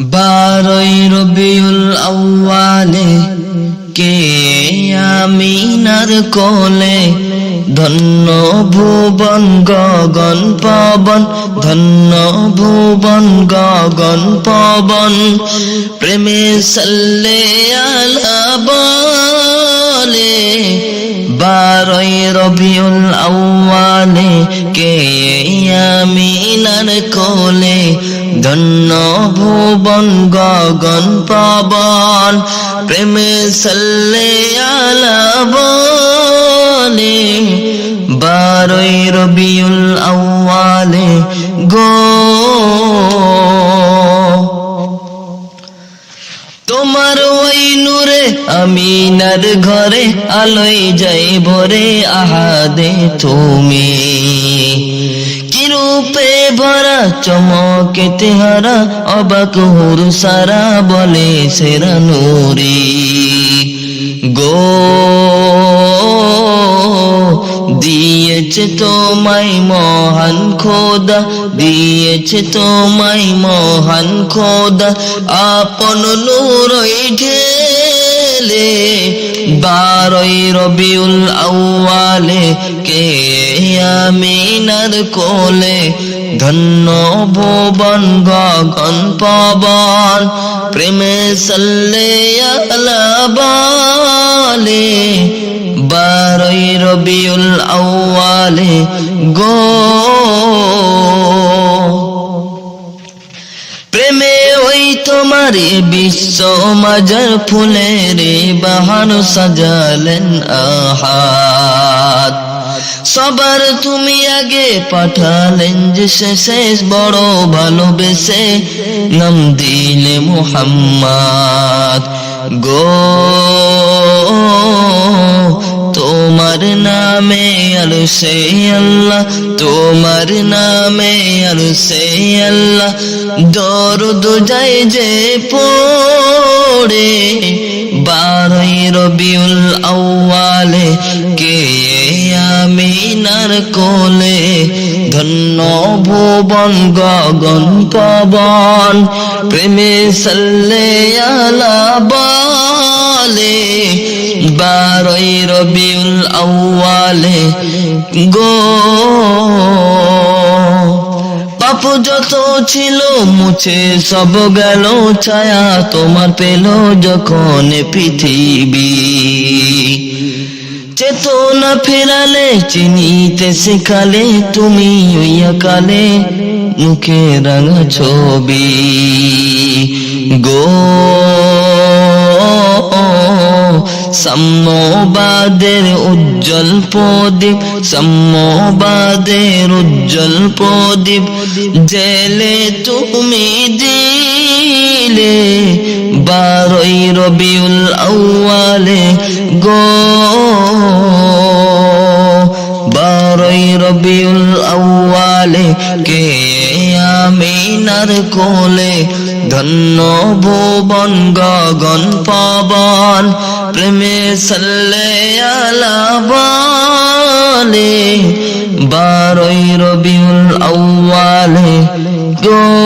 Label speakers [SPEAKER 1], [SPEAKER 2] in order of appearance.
[SPEAKER 1] বারই রবিউল আউয়ালে কে আমিনার কোলে? ধন্য ভুবন গগন পবন, ধন্য ভুবন গগন পবন। প্রেমে সাল্লে আলা বলে, বারই রবিউল আউয়ালে কে আমিনার কোলে? ধন্য ভুবন গগন পবন, প্রেমে সাল্লে আলা বলে বারই রবিউল আউয়ালে গো। তোমার ওই নূরে আমিনার ঘরে আলোয় যাই ভরে আহাদে তুমি। কিরূপে ভরা চমকে তেহারা, অবাক হুরু সারা বলে সেরা নুরি। গো দিয়েছে তোমায় মহান খোদা, দিয়েছে তোমায় মহান খোদা, আপন নূরই ঢেলে বারই রবিউল আউয়ালে কে আমিনার কোলে ধন্য ভুবন গগন পবন, প্রেমে সাল্লে আলা বলে। বারই রবিউল আউয়ালে গো তোমার বিশ্ব মাজার ফুলের বাহান সাজালেন আহাত সবার তুমি আগে পাঠালেন যে শেষ বড় ভালোবেসে নাম দিলে মুহাম্মদ গো তোমার নামে আর সে আল্লাহ, তোমার নামে আলু সে আল্লাহ। দরদ যায় যে পড়ে, বারই রবিউল আউয়ালে ধন্য ভুবন গগন পবন প্রেমে সাল্লে আলা রবিউল আউয়ালে গো। পাপ যত ছিল মুছে, সব গেল ছায়া, তোমার পেল যখন পৃথিবী। চেতনা ফেরালে চিনিতে শেখালে তুমি কালে মুখে রাঙা ছবি গো সাম্যবাদের উজ্জ্বল প্রদীপ সাম্যবাদের উজ্জ্বল প্রদীপ জেলে তুমি দিলে বারই রবিউল আউয়ালে গো রবিউল আউয়ালে কে আমিনার কোলে ধন্য ভুবন গগন পাবন, প্রেমে সাল্লে আলা বলে। রবিউল আউয়ালে গো